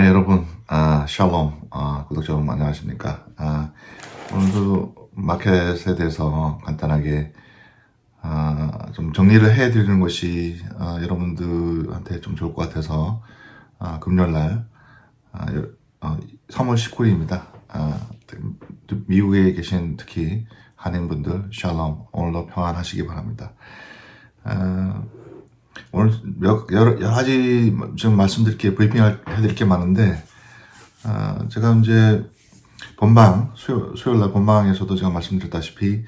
네, 여러분, 아, 샬롬, 아, 구독자 여러분 안녕하십니까? 아, 오늘도 마켓에 대해서 간단하게 아, 좀 정리를 해드리는 것이 아, 여러분들한테 좀 좋을 것 같아서 아, 금요일날 아, 여- 어, 3월 19일입니다. 아, 미국에 계신 특히 한인분들 샬롬 오늘도 평안하시기 바랍니다. 아, 오늘 몇, 여러, 여러 가지 지금 말씀드릴 게 브리핑 해드릴 게 많은데 아, 제가 이제 본방 수요, 수요 일날 본방에서도 제가 말씀드렸다시피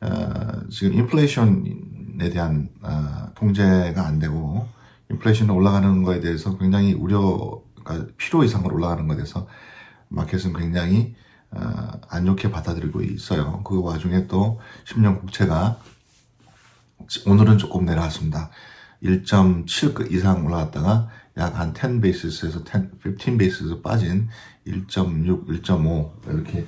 아, 지금 인플레이션에 대한 아, 통제가 안 되고 인플레이션이 올라가는 거에 대해서 굉장히 우려가 필요 이상으로 올라가는 것에 대해서 마켓은 굉장히 아, 안 좋게 받아들이고 있어요. 그 와중에 또 10년 국채가 오늘은 조금 내려왔습니다. 1.7 이상 올라갔다가 약 한 10 베이스에서 10, 15 베이스에서 빠진 1.6, 1.5 이렇게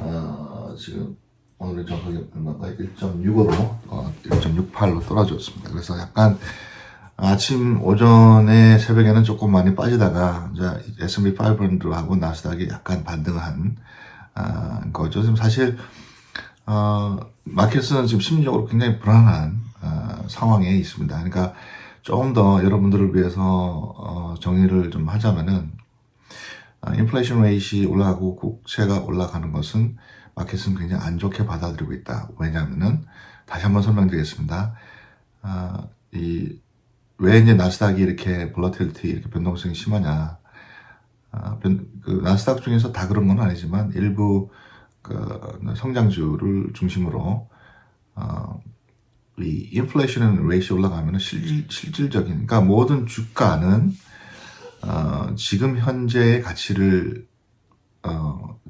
어, 지금 오늘 정확하게 얼마가 1.6으로 어, 1.68로 떨어졌습니다. 그래서 약간 아침 오전에 새벽에는 조금 많이 빠지다가 이제 S&P 500하고 나스닥이 약간 반등한 아, 거죠. 지금 사실 어, 마켓은 지금 심리적으로 굉장히 불안한 어, 상황에 있습니다. 그러니까 조금 더 여러분들을 위해서 어, 정리를 좀 하자면은 아, 인플레이션 레이시 올라가고 국채가 올라가는 것은 마켓은 굉장히 안 좋게 받아들이고 있다. 왜냐하면은 다시 한번 설명드리겠습니다. 아, 이, 왜 이제 나스닥이 이렇게 볼러틸리티 이렇게 변동성이 심하냐? 아, 변- 그 나스닥 중에서 다 그런 건 아니지만 일부 그 성장주를 중심으로 어, 이 인플레이션 레이시 올라가면 실질, 실질적인 그러니까 모든 주가는 어, 지금 현재의 가치를 어,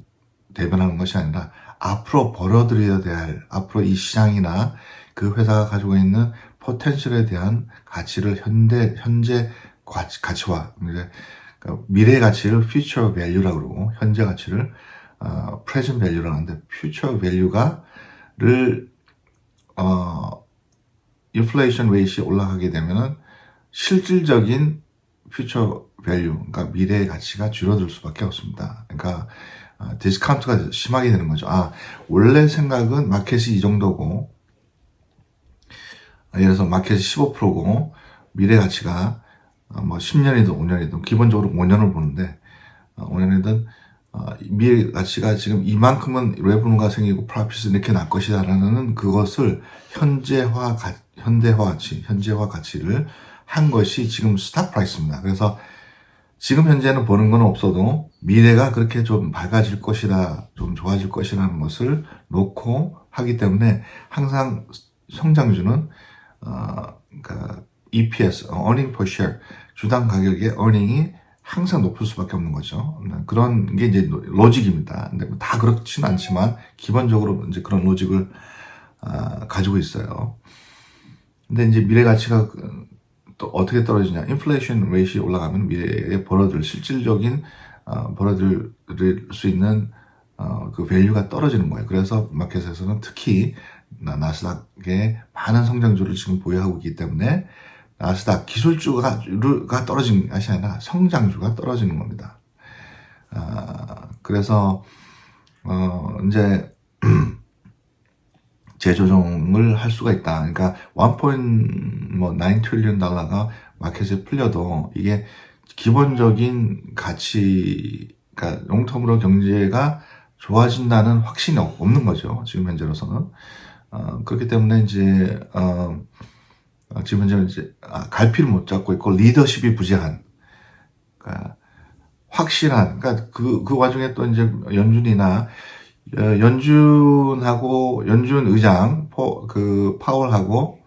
대변하는 것이 아니라 앞으로 벌어들여야 될 앞으로 이 시장이나 그 회사가 가지고 있는 포텐셜에 대한 가치를 현대 현재 가치, 가치와 그러니까 미래 가치를 future value라고 그러고 현재 가치를 어, present value라고 하는데 future value가를 어, 인플레이션 레이시 올라가게 되면은 실질적인 future value, 그러니까 미래의 가치가 줄어들 수밖에 없습니다. 그러니까 아, 디스카운트가 심하게 되는 거죠. 아, 원래 생각은 마켓이 이 정도고, 아, 예를 들어서 마켓이 15%고, 미래 가치가 아, 뭐 10년이든 5년이든, 기본적으로 5년을 보는데, 5년이든, 미래 가치가 지금 이만큼은 레브누가 생기고 프라핏이 이렇게 날 것이다라는 그것을 현재화, 가, 현대화 가치, 현재화 가치를 한 것이 지금 스탑 프라이스입니다. 그래서 지금 현재는 보는 건 없어도 미래가 그렇게 좀 밝아질 것이다, 좀 좋아질 것이라는 것을 놓고 하기 때문에 항상 성장주는 어, 그러니까 EPS, 어, earning per share, 주당 가격의 earning이 항상 높을 수밖에 없는 거죠. 네, 그런 게 이제 로- 로직입니다. 근데 뭐다 그렇지는 않지만 기본적으로 이제 그런 로직을 아, 가지고 있어요. 근데 이제 미래 가치가 그- 또 어떻게 떨어지냐? 인플레이션 레이시 올라가면 미래에 벌어들 실질적인 어, 벌어들 수 있는 어, 그 밸류가 떨어지는 거예요. 그래서 마켓에서는 특히 나- 나스닥의 많은 성장주를 지금 보유하고 있기 때문에 나스닥 기술주가 가 떨어지는 것이 아니라 성장주가 떨어지는 겁니다. 아, 그래서 어, 이제 재조정을 할 수가 있다. 그러니까 1.9 트릴리언 달러가 마켓에 풀려도 이게 기본적인 가치, 그러니까 롱텀으로 경제가 좋아진다는 확신이 없- 없는 거죠. 지금 현재로서는. 어, 그렇기 때문에 이제, 어, 어, 지금 현재 이제, 아, 갈피를 못 잡고 있고 리더십이 부재한, 그러니까 확실한, 그러니까 그, 그 와중에 또 이제 연준이나 어, 연준하고 연준 의장 포, 그 파월하고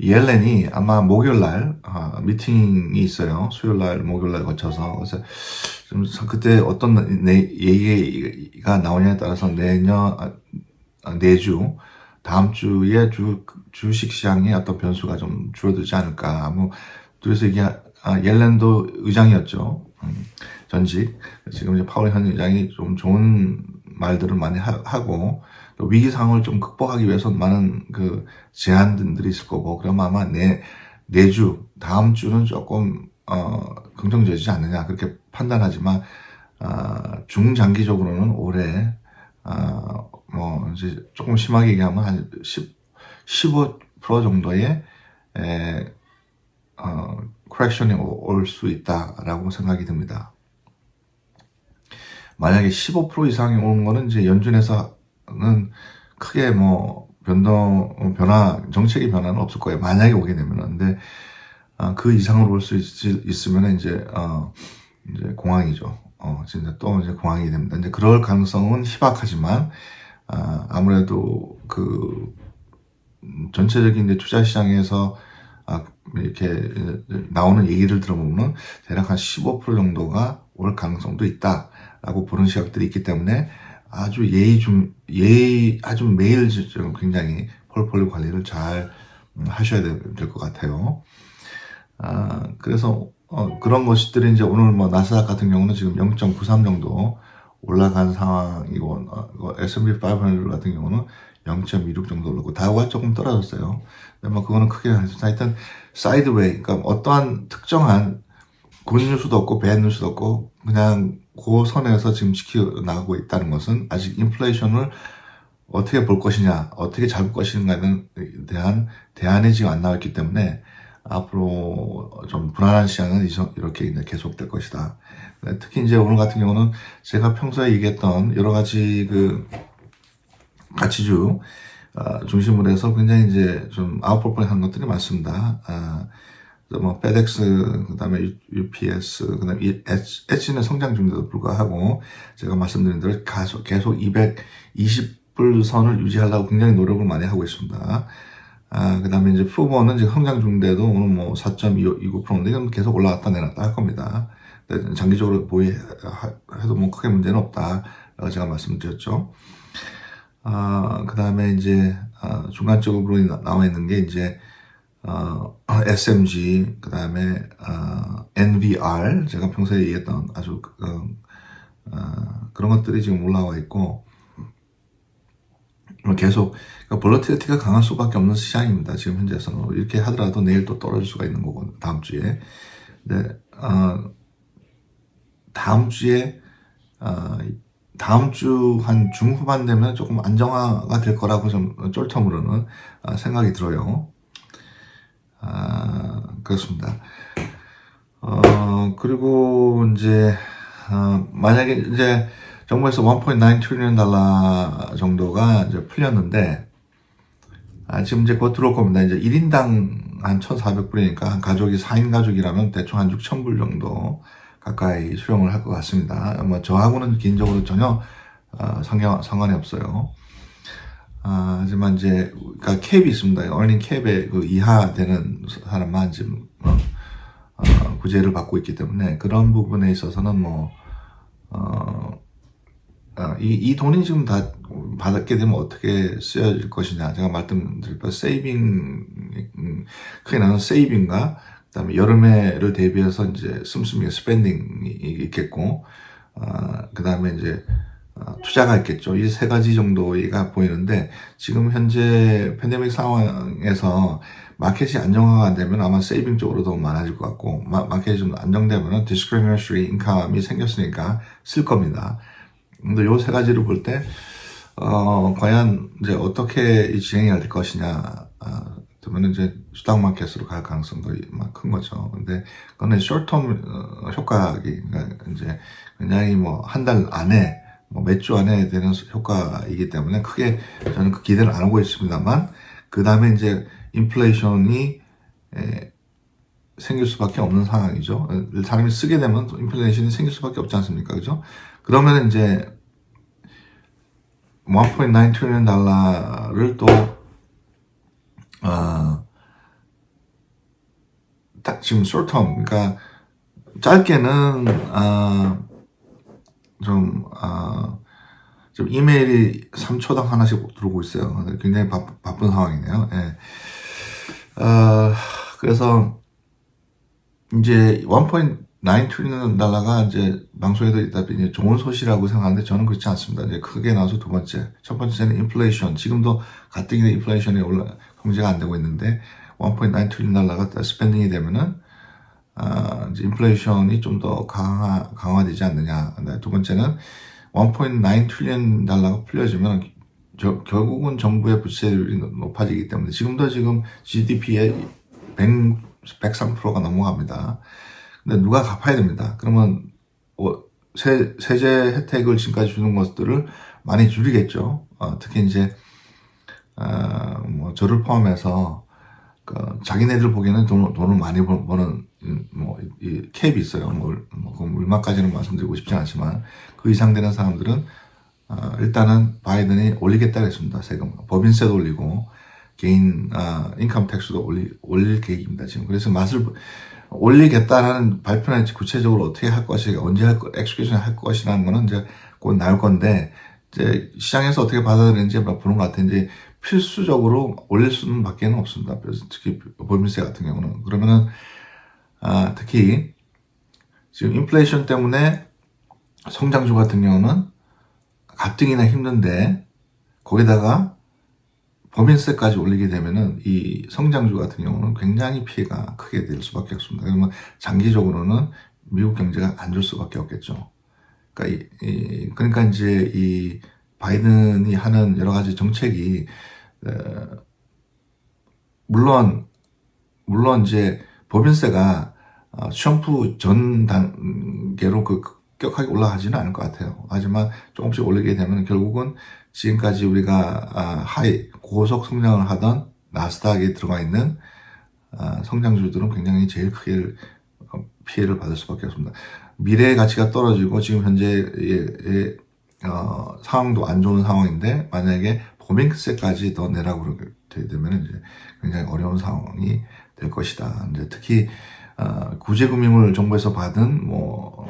옐렌이 아마 목요일 날 아, 미팅이 있어요. 수요일 날 목요일 날 거쳐서 그래서 좀 그때 어떤 내, 얘기가 나오냐에 따라서 내년 아, 아, 내주 다음 주에 주 주식 시장의 어떤 변수가 좀 줄어들지 않을까. 뭐 그래서 이게 아, 옐렌도 의장이었죠. 음, 전직 지금 이제 파월 현 의장이 좀 좋은 말들을 많이 하, 고또 위기 상황을 좀 극복하기 위해서 많은 그 제안들이 있을 거고 그러면 아마 내 내주 다음 주는 조금 어, 긍정적이지 않느냐 그렇게 판단하지만 아, 중장기적으로는 올해 아, 뭐 이제 조금 심하게 얘기하면 한 10, 15% 정도의 에, 어, 코렉션이 올 수 있다라고 생각이 듭니다. 만약에 15% 이상이 오는 거는 이제 연준에서는 크게 뭐 변동 변화 정책의 변화는 없을 거예요. 만약에 오게 되면은 근데 아, 그 이상으로 올 수 있으면 이제 어, 이제 공황이죠. 어, 진짜 또 이제 공황이 됩니다. 이제 그럴 가능성은 희박하지만 아, 아무래도 그 음, 전체적인 투자 시장에서 아, 이렇게 나오는 얘기를 들어보면 대략 한 15% 정도가 올 가능성도 있다라고 보는 시각들이 있기 때문에 아주 예의 좀 예의 아주 매일 좀 굉장히 폴폴리오 관리를 잘 음, 하셔야 될 것 같아요. 아, 그래서 어, 그런 것들이 이제 오늘 뭐 나스닥 같은 경우는 지금 0.93 정도 올라간 상황이고 어, S&P 500 같은 경우는 0.26 정도 올랐고 다우가 조금 떨어졌어요. 근데 뭐 그거는 크게 하여튼 사이드웨이 그러니까 어떠한 특정한 굿 뉴스도 없고 배드뉴스도 없고 그냥 그 선에서 지금 지켜 나가고 있다는 것은 아직 인플레이션을 어떻게 볼 것이냐 어떻게 잡을 것인가에 대한 대안이 지금 안 나왔기 때문에 앞으로 좀 불안한 시장은 이렇게 계속될 것이다. 특히 이제 오늘 같은 경우는 제가 평소에 얘기했던 여러 가지 그 가치주 어, 중심으로 해서 굉장히 이제 좀 아웃퍼포먼 하는 것들이 많습니다. 아, 뭐 그다음에 UPS 그다음에 엣지는 성장 중인데도 불구하고 제가 말씀드린 대로 계속 계속 220불 선을 유지하려고 굉장히 노력을 많이 하고 있습니다. 아, 그 다음에 이제 푸버는 지금 성장 중인데도 오늘 뭐 4.29%인데 이건 계속 올라갔다 내렸다 할 겁니다. 장기적으로 보이, 해도 뭐 크게 문제는 없다. 라고 제가 말씀드렸죠. 아, 그 다음에 이제, 아, 중간적으로 나와 있는 게 이제, 어, SMG, 그 다음에, 어, NVR, 제가 평소에 얘기했던 아주, 어, 어, 그런 것들이 지금 올라와 있고, 계속 그러니까 볼러티리티가 강할 수밖에 없는 시장입니다. 지금 현재에서는 이렇게 하더라도 내일 또 떨어질 수가 있는 거고 다음 주에. 네, 어, 다음 주에 어, 다음 주 한 중후반 되면 조금 안정화가 될 거라고 좀 쫄텀으로는 어, 생각이 들어요. 아, 그렇습니다. 어, 그리고 이제 어, 만약에 이제 정부에서 1.9 트리리언 달러 정도가 이제 풀렸는데, 아, 지금 이제 곧 들어올 겁니다. 이제 1인당 한 1,400불이니까 한 가족이 4인 가족이라면 대충 한 6,000불 정도 가까이 수령을 할 것 같습니다. 뭐 저하고는 개인적으로 전혀 어, 상관, 상관이 없어요. 아, 하지만 이제, 그니까 캡이 있습니다. 어닝 캡에 그 이하 되는 사람만 지금, 어, 어, 구제를 받고 있기 때문에 그런 부분에 있어서는 뭐, 어, 어, 이, 이 돈이 지금 다 받게 되면 어떻게 쓰여질 것이냐. 제가 말씀드릴 거 세이빙, 음, 크게 나는 세이빙과 그 다음에 여름에를 대비해서 이제 씀씀이 스pen딩이 있겠고, 어, 그 다음에 이제 어, 투자가 있겠죠. 이 세 가지 정도가 보이는데 지금 현재 팬데믹 상황에서 마켓이 안정화가 되면 아마 세이빙 쪽으로 더 많아질 것 같고 마, 마켓이 좀 안정되면 디스크리미너리 인컴이 생겼으니까 쓸 겁니다. 근데 요 세 가지를 볼 때, 어, 과연 이제 어떻게 진행이 될 것이냐, 아, 그러면 이제 수당 마켓으로 갈 가능성도 큰 거죠. 근데 그거는 쇼텀 어, 효과기, 그러니까 이제 굉장히 뭐 한 달 안에, 뭐 몇 주 안에 되는 효과이기 때문에 크게 저는 그 기대를 안 하고 있습니다만, 그 다음에 이제 인플레이션이 에, 생길 수밖에 없는 상황이죠. 사람이 쓰게 되면 인플레이션이 생길 수밖에 없지 않습니까? 그죠? 그러면 이제 1.9 트리리언 달러를 또 어, 딱 지금 short-term 그러니까 짧게는 어, 좀, 어, 좀 이메일이 3초당 하나씩 들어오고 있어요. 굉장히 바, 바쁜 상황이네요. 예. 어, 그래서 이제 1.9 트리리언 달러가 이제 방송에도 있다 보니 좋은 소식이라고 생각하는데 저는 그렇지 않습니다. 이제 크게 나와서 두 번째, 첫 번째는 인플레이션. 지금도 가뜩이나 인플레이션이 올라 공제가 안 되고 있는데 1.9 트리리언 달러가 스펜딩이 되면은 아, 이제 인플레이션이 좀 더 강화, 강화되지 않느냐. 네, 두 번째는 1.9 트릴리언 달러가 풀려지면 저- 결국은 정부의 부채율이 높- 높아지기 때문에 지금도 지금 GDP의 100, 103%가 넘어갑니다. 근데 누가 갚아야 됩니다. 그러면 어, 세, 세제 혜택을 지금까지 주는 것들을 많이 줄이겠죠. 어, 특히 이제 아, 뭐 저를 포함해서 그 자기네들 보기에는 돈, 돈을 많이 버- 버는 음, 뭐, 이 캡이 있어요. 뭐, 뭐, 그 얼마까지는 말씀드리고 싶지 않지만 그 이상 되는 사람들은 아, 일단은 바이든이 올리겠다고 했습니다. 세금. 법인세도 올리고 개인 아, 인컴 텍스도 올릴 계획입니다. 지금. 그래서 맛을 보- 올리겠다라는 발표는 구체적으로 어떻게 할 것이 언제 할 거, 엑스큐션 할 것이라는 거는 이제 곧 나올 건데 이제 시장에서 어떻게 받아들이는지 막 보는 것. 이제 필수적으로 올릴 수는 밖에는 없습니다. 그래서 특히 법인세 같은 경우는 그러면은 아, 특히 지금 인플레이션 때문에 성장주 같은 경우는 가뜩이나 힘든데 거기다가 법인세까지 올리게 되면은 이 성장주 같은 경우는 굉장히 피해가 크게 될 수밖에 없습니다. 그러면 장기적으로는 미국 경제가 안 좋을 수밖에 없겠죠. 그러니까, 이, 이- 그러니까 이제 이 바이든이 하는 여러 가지 정책이 어, 물론 물론 이제 법인세가 어, 트럼프 전 단계로 그 급격하게 올라가지는 않을 것 같아요. 하지만 조금씩 올리게 되면 결국은 지금까지 우리가 아, 하이 고속 성장을 하던 나스닥에 들어가 있는 아, 성장주들은 굉장히 제일 크게 어, 피해를 받을 수밖에 없습니다. 미래의 가치가 떨어지고 지금 현재의 어, 상황도 안 좋은 상황인데 만약에 법인세까지 더 내라고 되면 이제 굉장히 어려운 상황이 될 것이다. 이제 특히 어, 구제금융을 정부에서 받은 뭐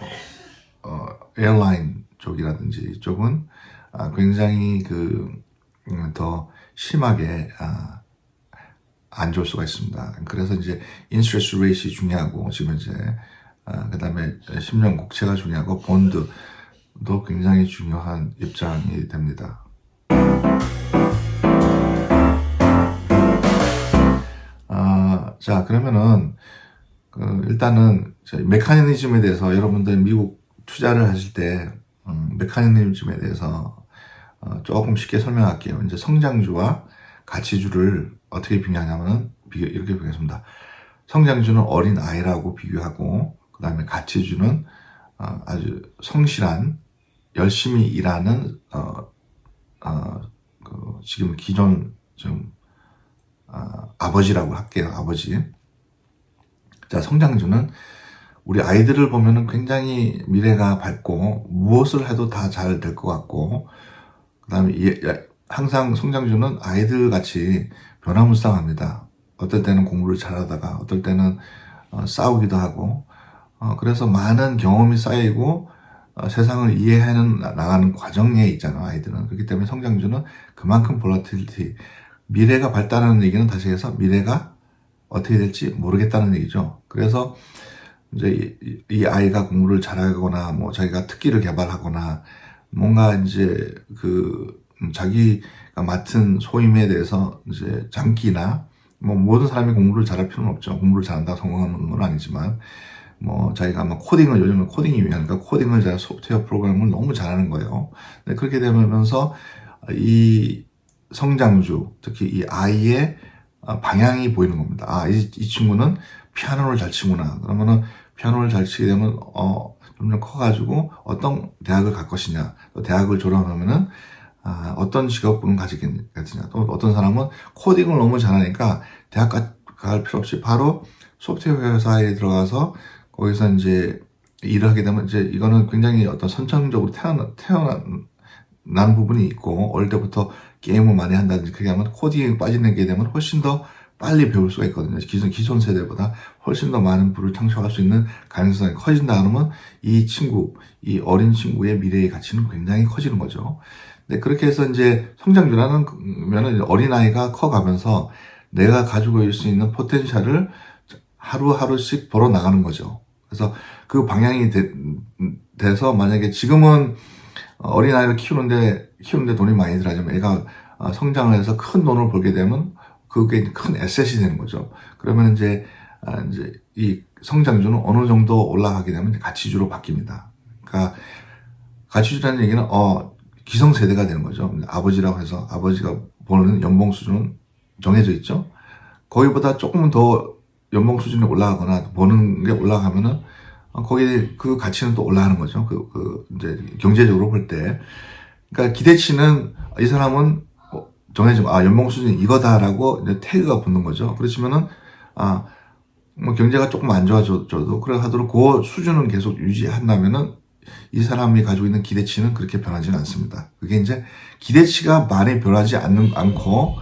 어, 에어라인 쪽이라든지 이쪽은 아, 굉장히 그 더 심하게 아, 안 좋을 수가 있습니다. 그래서 이제 인트레스 레이시 중요하고 지금 이제 아, 그다음에 10년 국채가 중요하고 본드도 굉장히 중요한 입장이 됩니다. 아, 자 그러면은 그 일단은 저희 메커니즘에 대해서 여러분들 미국 투자를 하실 때 음, 메커니즘에 대해서 어, 조금 쉽게 설명할게요. 이제 성장주와 가치주를 어떻게 비교하냐면은 비교, 이렇게 비교했습니다. 성장주는 어린 아이라고 비교하고 그 다음에 가치주는 어, 아주 성실한 열심히 일하는 어, 어, 그 지금 기존 좀 아, 아버지라고 할게요. 아버지. 자, 성장주는 우리 아이들을 보면은 굉장히 미래가 밝고 무엇을 해도 다 잘 될 것 같고 그다음에 항상 성장주는 아이들 같이 변화무쌍합니다. 어떨 때는 공부를 잘하다가 어떨 때는 어, 싸우기도 하고 어, 그래서 많은 경험이 쌓이고 어, 세상을 이해하는 나- 나가는 과정에 있잖아 아이들은 그렇기 때문에 성장주는 그만큼 볼라틸리티 미래가 밝다는 얘기는 다시 해서 미래가 어떻게 될지 모르겠다는 얘기죠. 그래서 이제 이, 이- 이 아이가 공부를 잘하거나 뭐 자기가 특기를 개발하거나 뭔가 이제 그 음, 자기가 맡은 소임에 대해서 이제 장기나 뭐 모든 사람이 공부를 잘할 필요는 없죠. 공부를 잘한다 성공하는 건 아니지만 뭐 자기가 막 코딩을 요즘은 코딩이 유행하니까 코딩을 잘 소프트웨어 프로그램을 너무 잘하는 거예요. 근데 그렇게 되면서 이 성장주 특히 이 아이의 아, 방향이 보이는 겁니다. 아, 이, 이 친구는 피아노를 잘 치구나. 그러면은 피아노를 잘 치게 되면 어 점점 커가지고 어떤 대학을 갈 것이냐. 또 대학을 졸업하면은 아, 어떤 직업군을 가지겠느냐. 또 어떤 사람은 코딩을 너무 잘하니까 대학 가, 갈 필요 없이 바로 소프트웨어 회사에 들어가서 거기서 이제 일을 하게 되면 이제 이거는 굉장히 어떤 선천적으로 태어나, 태어난 부분이 있고 어릴 때부터 게임을 많이 한다든지 그렇게 하면 코딩에 빠지게 되면 훨씬 더 빨리 배울 수가 있거든요. 기존, 기존 세대보다 훨씬 더 많은 부를 창출할 수 있는 가능성이 커진다 그러면 이 친구, 이 어린 친구의 미래의 가치는 굉장히 커지는 거죠. 네, 그렇게 해서 이제 성장주라는 면은 어린아이가 커가면서 내가 가지고 있을 수 있는 포텐셜을 하루하루씩 벌어 나가는 거죠. 그래서 그 방향이 돼, 돼서 만약에 지금은 어린아이를 키우는데, 키우는데 돈이 많이 들어가지만 애가 어, 성장을 해서 큰 돈을 벌게 되면 그게 큰 에셋이 되는 거죠. 그러면 이제 아, 이제 이 성장주는 어느 정도 올라가게 되면 가치주로 바뀝니다. 그러니까 가치주라는 얘기는 어 기성세대가 되는 거죠. 아버지라고 해서 아버지가 보는 연봉 수준은 정해져 있죠. 거기보다 조금 더 연봉 수준이 올라가거나 버는 게 올라가면은 어, 거기에 그 가치는 또 올라가는 거죠. 그, 그 이제 경제적으로 볼 때. 그러니까 기대치는 이 사람은 어, 정해지고 아 연봉 수준이 이거다라고 태그가 붙는 거죠. 그렇지만은 아 뭐 경제가 조금 안 좋아져도 그래 하도록 그 수준은 계속 유지한다면은 이 사람이 가지고 있는 기대치는 그렇게 변하지는 않습니다. 그게 이제 기대치가 많이 변하지 않는 않고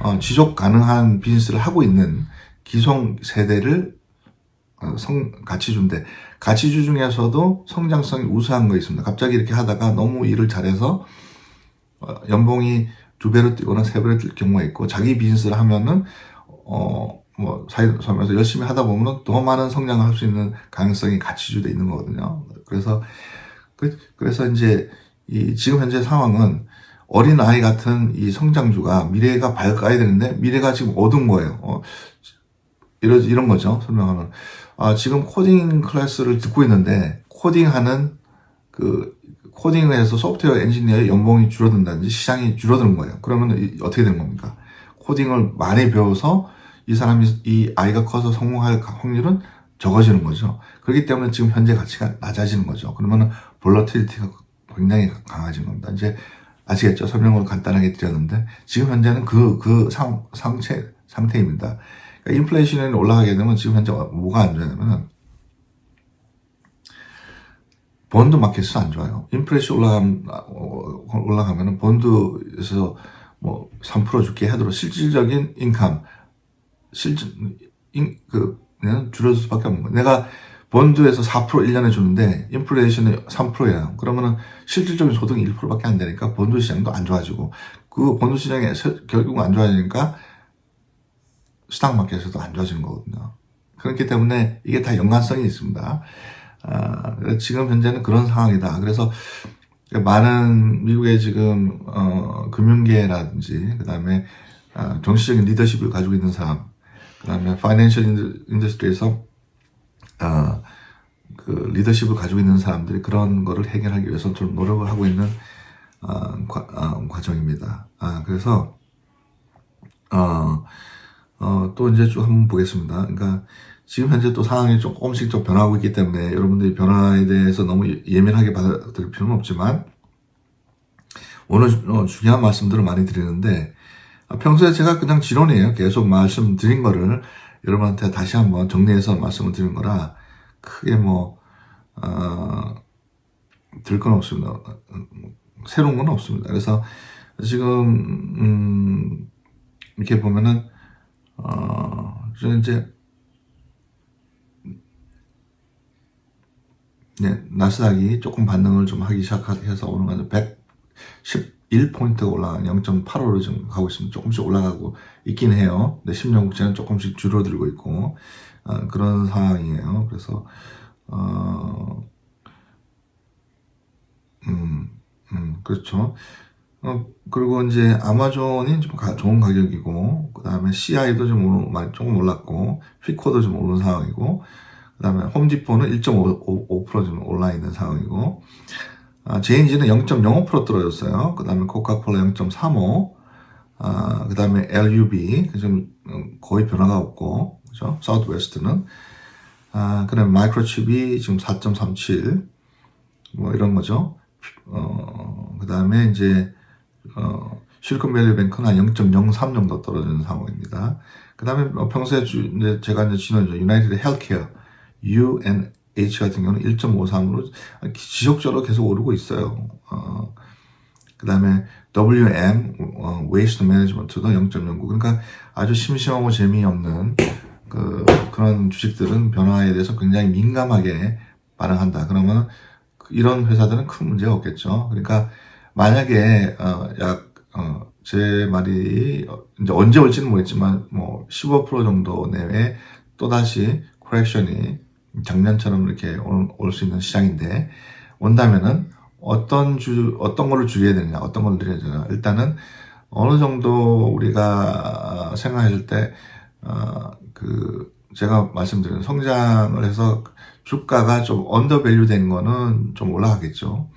어, 지속 가능한 비즈니스를 하고 있는 기성 세대를 어, 성 가치주인데 가치주 중에서도 성장성이 우수한 거 있습니다. 갑자기 이렇게 하다가 너무 일을 잘해서 어, 연봉이 두 배로 뛰거나 세 배로 뛸 경우가 있고 자기 비즈니스를 하면은 어뭐 살면서 열심히 하다 보면은 더 많은 성장을 할 수 있는 가능성이 가치주돼 있는 거거든요. 그래서 그, 그래서 이제 이 지금 현재 상황은 어린 아이 같은 이 성장주가 미래가 밝아야 되는데 미래가 지금 어두운 거예요. 어, 이런 이런 거죠. 설명하면 아, 지금 코딩 클래스를 듣고 있는데 코딩하는 그 코딩을 해서 소프트웨어 엔지니어의 연봉이 줄어든다든지 시장이 줄어드는 거예요. 그러면 이- 어떻게 되는 겁니까? 코딩을 많이 배워서 이 사람이 이 아이가 커서 성공할 확률은 적어지는 거죠. 그렇기 때문에 지금 현재 가치가 낮아지는 거죠. 그러면은 볼러틸리티가 굉장히 강해진 겁니다. 이제 아시겠죠? 설명을 간단하게 드렸는데 지금 현재는 그그상 상체 상태입니다. 그러니까 인플레이션이 올라가게 되면 지금 현재 뭐가 안 좋냐면은 본드 마켓이 안 좋아요. 인플레이션 올라가면 올라가면은 본드에서 뭐 3% 줄게 하도록 실질적인 인컴 실질 인그 줄어들 수밖에 없는 거예요. 내가 본드에서 4% 1년에 주는데 인플레이션이 3%예요. 그러면은 실질적인 소득이 1%밖에 안 되니까 본드 시장도 안 좋아지고 그 본드 시장이 세- 결국 안 좋아지니까 스탁 마켓에서도 안 좋아지는 거거든요. 그렇기 때문에 이게 다 연관성이 있습니다. 아, 그래서 지금 현재는 그런 상황이다. 그래서 많은 미국의 지금 어, 금융계라든지 그다음에 아, 정치적인 리더십을 가지고 있는 사람, 그다음에 파이낸셜 인더스트리에서 어, 그 리더십을 가지고 있는 사람들이 그런 거를 해결하기 위해서 좀 노력을 하고 있는 어, 과, 어, 과정입니다. 아, 그래서 어, 어, 또 이제 쭉 한번 보겠습니다. 그러니까 지금 현재 또 상황이 조금씩 좀 변하고 있기 때문에 여러분들이 변화에 대해서 너무 예민하게 받아들일 필요는 없지만 오늘 주- 어, 중요한 말씀들을 많이 드리는데 아, 평소에 제가 그냥 지론이에요. 계속 말씀드린 거를 여러분한테 다시 한번 정리해서 말씀을 드린 거라 크게 뭐 어, 들건 없습니다. 새로운 건 없습니다. 그래서 지금 음, 이렇게 보면은 어, 저 이제 네, 나스닥이 조금 반등을 좀 하기 시작해서 오늘 한 111포인트가 올라간 0.85로 지금 가고 있습니다. 조금씩 올라가고 있긴 해요. 근데 10년 국채는 조금씩 줄어들고 있고, 어, 그런 상황이에요. 그래서, 어, 음, 음, 그렇죠. 어, 그리고 이제 아마존이 좀 가- 좋은 가격이고, 그 다음에 CI도 좀 오르, 많이 조금 올랐고, 휘코도 좀 오른 상황이고, 그 다음에 홈디포는 1.5%좀 올라 있는 상황이고, 아, 제인지는 0.05% 떨어졌어요. 그 다음에 코카콜라 0.35, 아, 그 다음에 LUB, 좀 음, 거의 변화가 없고, 그죠? 사우드웨스트는, 아, 그 다음에 마이크로칩이 지금 4.37, 뭐 이런 거죠. 어, 그 다음에 이제, 어, 실리콘밸리 뱅크는 한 0.03 정도 떨어지는 상황입니다. 그 다음에 평소에 주, 이제 제가 이제 지난주 유나이티드 헬케어, UNH 같은 경우는 1.53으로 지속적으로 계속 오르고 있어요. 어, 그 다음에 WM, 어, Waste Management도 0.09. 그러니까 아주 심심하고 재미없는 그, 그런 주식들은 변화에 대해서 굉장히 민감하게 반응한다. 그러면 이런 회사들은 큰 문제가 없겠죠. 그러니까 만약에 어, 약, 어, 제 말이 어, 이제 언제 올지는 모르겠지만 뭐 15% 정도 내외 또다시 코렉션이 작년처럼 이렇게 올 수 있는 시장인데 온다면은 어떤 주 어떤 거를 줄여야 되느냐 어떤 걸 늘려야 되느냐 일단은 어느 정도 우리가 생각했을 때 어, 그 제가 말씀드린 성장을 해서 주가가 좀 언더밸류 된 거는 좀 올라가겠죠.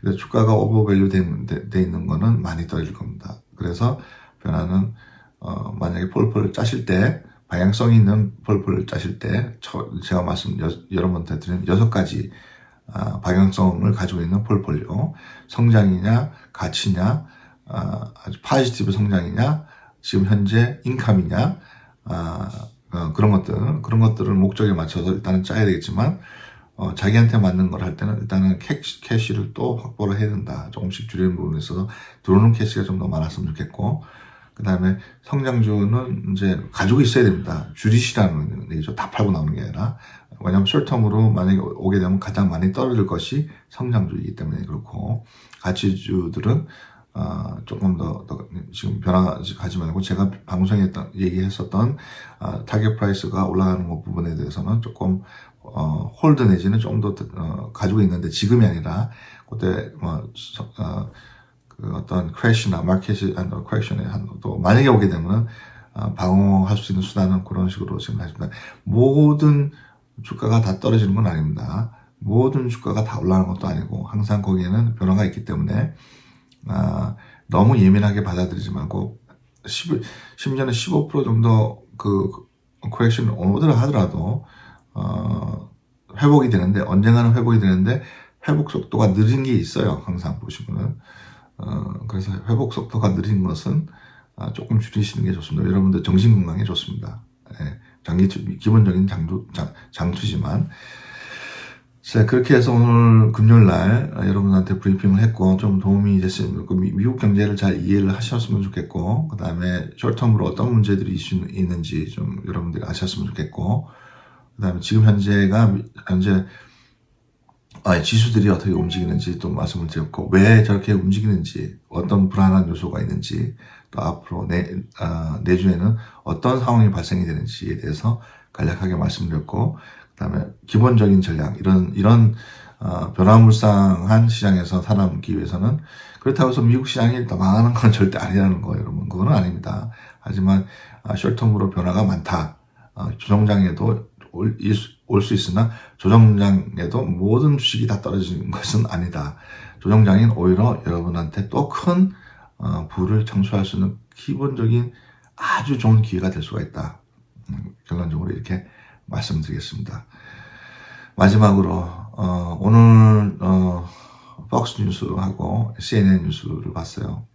근데 주가가 오버밸류 된, 돼, 돼 있는 거는 많이 떨어질 겁니다. 그래서 변화는 어, 만약에 폴폴을 짜실 때 방향성 있는 폴폴을 짜실 때 저, 제가 말씀 여, 여러분한테 드린 여섯 가지 아, 방향성을 가지고 있는 폴폴리오 성장이냐 가치냐 아, 아주 파지티브 성장이냐 지금 현재 인컴이냐 아, 어, 그런 것들 그런 것들을 목적에 맞춰서 일단은 짜야 되겠지만 어, 자기한테 맞는 걸 할 때는 일단은 캐시, 캐시를 또 확보를 해야 된다. 조금씩 줄이는 부분에 있어서 들어오는 캐시가 좀 더 많았으면 좋겠고, 그 다음에 성장주는 이제 가지고 있어야 됩니다. 줄이시라는 얘기죠. 다 팔고 나오는 게 아니라. 왜냐하면 숏텀으로 만약에 오게 되면 가장 많이 떨어질 것이 성장주이기 때문에 그렇고, 가치주들은 어, 조금 더, 더 지금 변화하지 말고 제가 방송에 얘기했었던 어, 타겟 프라이스가 올라가는 것 부분에 대해서는 조금 어, 홀드 내지는 좀더 어, 가지고 있는데 지금이 아니라 그때 뭐 어, 그 어떤 크래시나 마켓이 한 크래시에 한또 만약에 오게 되면 어, 방어할 수 있는 수단은 그런 식으로 지금 하십니다. 모든 주가가 다 떨어지는 건 아닙니다. 모든 주가가 다 올라가는 것도 아니고 항상 거기에는 변화가 있기 때문에 아, 너무 예민하게 받아들이지 말고 10, 심지어는 15% 정도 그 크래션 오더라 하더라도 어, 회복이 되는데 언젠가는 회복이 되는데 회복 속도가 느린 게 있어요. 항상 보시면은 어, 그래서 회복 속도가 느린 것은 아, 조금 줄이시는 게 좋습니다. 여러분들 정신 건강에 좋습니다. 예, 장기 투, 기본적인 장투, 장, 장투지만 자, 그렇게 해서 오늘 금요일 날 여러분한테 브리핑을 했고 좀 도움이 됐으면 그 미국 경제를 잘 이해를 하셨으면 좋겠고 그 다음에 숏텀으로 어떤 문제들이 있는지 좀 여러분들이 아셨으면 좋겠고 그 다음에 지금 현재가, 현재, 아, 지수들이 어떻게 움직이는지 또 말씀을 드렸고, 왜 저렇게 움직이는지, 어떤 불안한 요소가 있는지, 또 앞으로 내, 아, 내주에는 어떤 상황이 발생이 되는지에 대해서 간략하게 말씀드렸고, 그 다음에 기본적인 전략, 이런, 이런, 어, 변화무쌍한 시장에서 살아남기 위해서는 그렇다고 해서 미국 시장이 더 망하는 건 절대 아니라는 거예요, 여러분. 그거는 아닙니다. 하지만, 아, 숏텀으로 변화가 많다. 어, 조정장에도 올 수 있으나 조정장에도 모든 주식이 다 떨어지는 것은 아니다. 조정장인 오히려 여러분한테 또큰 어, 부를 창출할 수 있는 기본적인 아주 좋은 기회가 될 수가 있다. 음, 결론적으로 이렇게 말씀드리겠습니다. 마지막으로 어, 오늘 어, 폭스 뉴스하고 CNN 뉴스를 봤어요.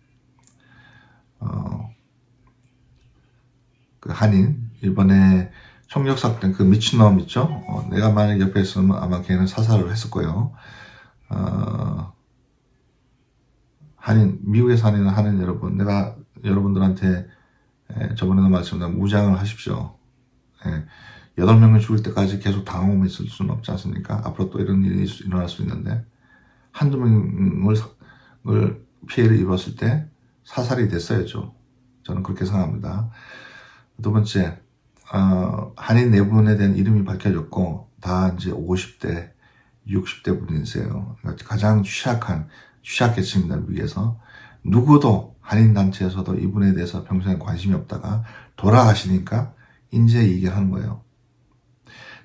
어, 그 한인 이번에 총력사건 그 미친놈 있죠? 어, 내가 만약 옆에 있으면 아마 걔는 사살을 했을 거예요. 어, 한인, 미국에 사는 한인 여러분, 내가 여러분들한테 에, 저번에도 말씀드린 무장을 하십시오. 예, 여덟 명이 죽을 때까지 계속 당하고 있을 수는 없지 않습니까? 앞으로 또 이런 일이 일어날 수 있는데, 한두 명을 피해를 입었을 때 사살이 됐어야죠. 저는 그렇게 생각합니다. 두 번째, 어, 한인 내분에 대한 이름이 밝혀졌고 다 이제 50대, 60대 분이세요. 그러니까 가장 취약한 취약계층입니다 미국에서 누구도 한인 단체에서도 이분에 대해서 평소에 관심이 없다가 돌아가시니까 인재 얘기하는 거예요.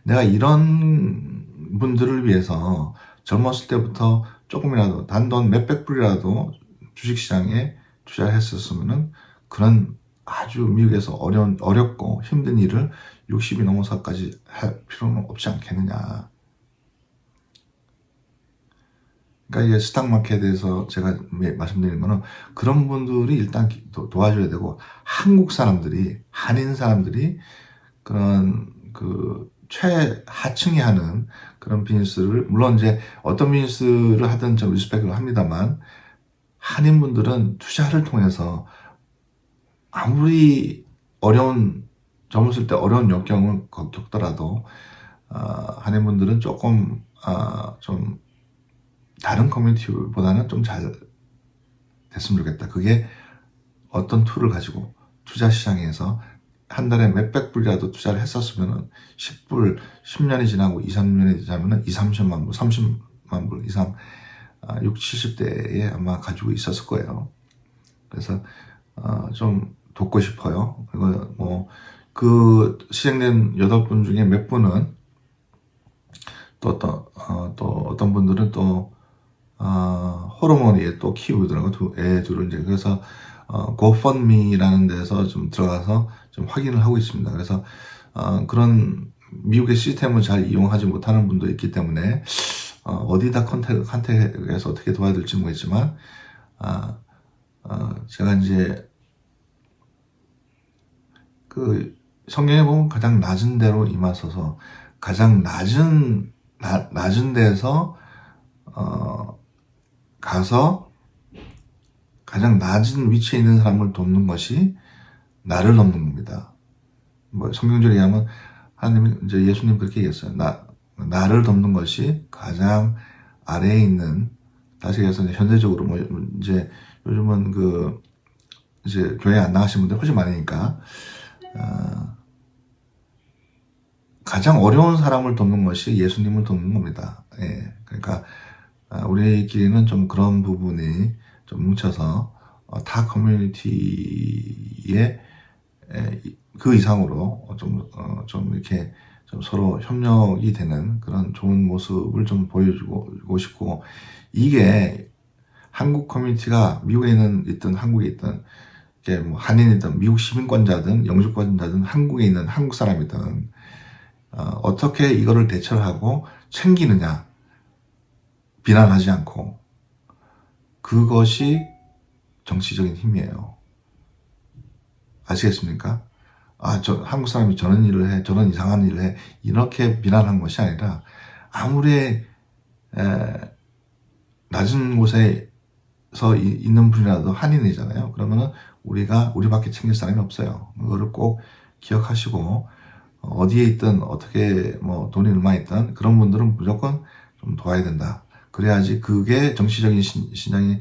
내가 이런 분들을 위해서 젊었을 때부터 조금이라도 단돈 몇백 불이라도 주식시장에 투자를 했었으면은 그런 아주 미국에서 어려운, 어렵고 힘든 일을 60이 넘어서까지 할 필요는 없지 않겠느냐. 그러니까 이게 스탁마켓에 대해서 제가 말씀드리는 거는 그런 분들이 일단 도, 와줘야 되고 한국 사람들이 한인 사람들이 그런 그 최하층이 하는 그런 비즈니스를 물론 이제 어떤 비즈니스를 하든 좀 리스펙을 합니다만 한인분들은 투자를 통해서 아무리 어려운 젊었을 때 어려운 역경을 겪더라도 어, 한인 분들은 조금 어, 좀 다른 커뮤니티보다는 좀 잘 됐으면 좋겠다. 그게 어떤 툴을 가지고 투자 시장에서 한 달에 몇백 불이라도 투자를 했었으면은 10불, 10년이 지나고 2, 3년이 지나면은 2, 30만 불, 30만 불 이상 6, 70대에 아마 가지고 있었을 거예요. 그래서 어, 좀 돕고 싶어요. 그리고 뭐 그 시행된 여덟 분 중에 몇 분은 또 어떤 어, 또 어떤 분들은 또 어, 호르몬이 또 키우더라고 두, 애 둘을 이제 그래서 어, 고펀미라는 데서 좀 들어가서 좀 확인을 하고 있습니다. 그래서 어, 그런 미국의 시스템을 잘 이용하지 못하는 분도 있기 때문에 어, 어디다 컨택 컨택해서 어떻게 도와야 될지 모르겠지만 아, 어, 제가 이제 그 성경에 보면 가장 낮은 데로 임하소서 가장 낮은 나- 낮은 데서 어, 가서 가장 낮은 위치에 있는 사람을 돕는 것이 나를 돕는 겁니다. 뭐 성경적으로 얘기하면 하나님이 이제 예수님 그렇게 얘기했어요. 나 나를 돕는 것이 가장 아래에 있는 다시 이제 현대적으로 뭐 이제 요즘은 그 이제 교회 안 나가신 분들 훨씬 많으니까 어, 가장 어려운 사람을 돕는 것이 예수님을 돕는 겁니다. 예, 그러니까 아, 우리끼리는 좀 그런 부분이 좀 뭉쳐서 어, 타 커뮤니티에 그 이상으로 좀, 어, 좀 이렇게 좀 서로 협력이 되는 그런 좋은 모습을 좀 보여주고 싶고 이게 한국 커뮤니티가 미국에 있는 있든 한국에 있든 이게 뭐 한인이든 미국 시민권자든 영주권자든 한국에 있는 한국 사람이든 어, 떻게 이거를 대처를 하고 챙기느냐 비난하지 않고 그것이 정치적인 힘이에요. 아시겠습니까? 아, 저 한국 사람이 저런 일을 해, 저런 이상한 일을 해 이렇게 비난한 것이 아니라 아무리 에, 낮은 곳에 서 이- 있는 분이라도 한인이잖아요. 그러면은 우리가 우리밖에 챙길 사람이 없어요. 그거를 꼭 기억하시고 어디에 있든 어떻게 뭐 돈이 얼마 있든 그런 분들은 무조건 좀 도와야 된다. 그래야지 그게 정치적인 신, 신앙이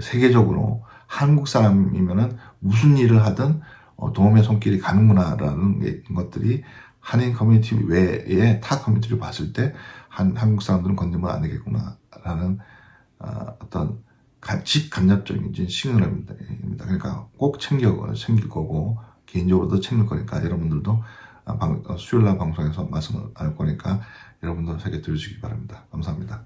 세계적으로 한국 사람이면은 무슨 일을 하든 어, 도움의 손길이 가는구나라는 게- 것들이 한인 커뮤니티 외에 타 커뮤니티를 봤을 때 한, 한국 사람들은 건드면 안 되겠구나라는 어, 어떤 간- 직간접적인 시그널입니다. 그러니까 꼭 챙겨 챙길 거고 개인적으로도 챙길 거니까 여러분들도 아, 방, 어, 수요일 날 방송에서 말씀을 할 거니까 여러분도 새겨 들으시기 바랍니다. 감사합니다.